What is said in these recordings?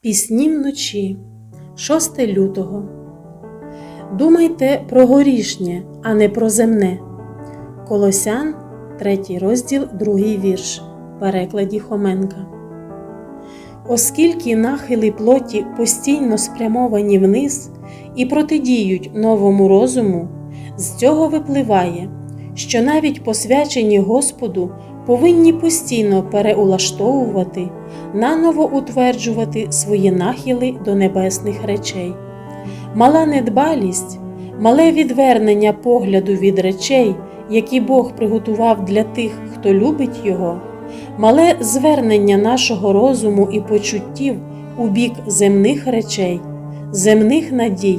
Пісні вночі, 6 лютого. Думайте про горішнє, а не про земне. Колосян, 3 розділ, 2 вірш. Перекладі Хоменка. Оскільки нахили плоті постійно спрямовані вниз і протидіють новому розуму, з цього випливає, що навіть посвячені Господу повинні постійно переулаштовувати, наново утверджувати свої нахили до небесних речей. Мала недбалість, мале відвернення погляду від речей, які Бог приготував для тих, хто любить Його, мале звернення нашого розуму і почуттів у бік земних речей, земних надій,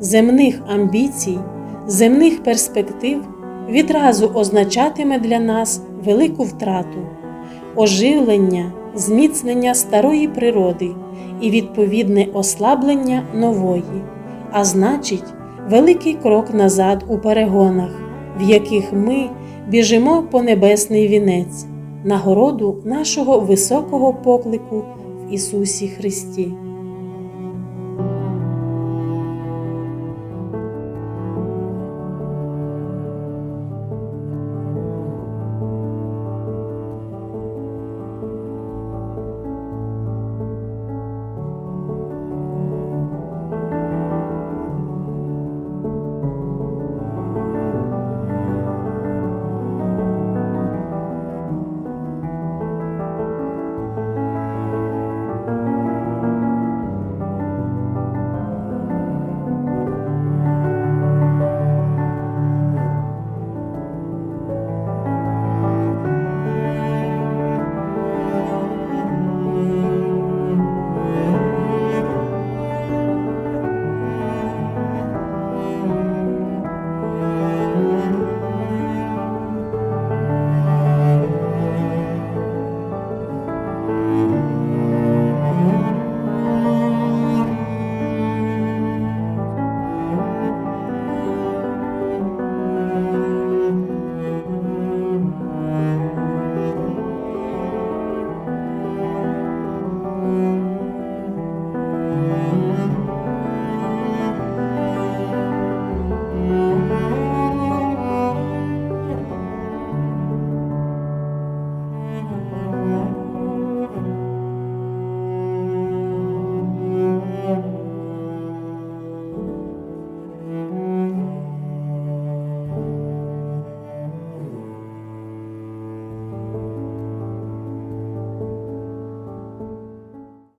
земних амбіцій, земних перспектив відразу означатиме для нас велику втрату, оживлення, зміцнення старої природи і відповідне ослаблення нової, а значить, великий крок назад у перегонах, в яких ми біжимо по небесний вінець, нагороду нашого високого поклику в Ісусі Христі.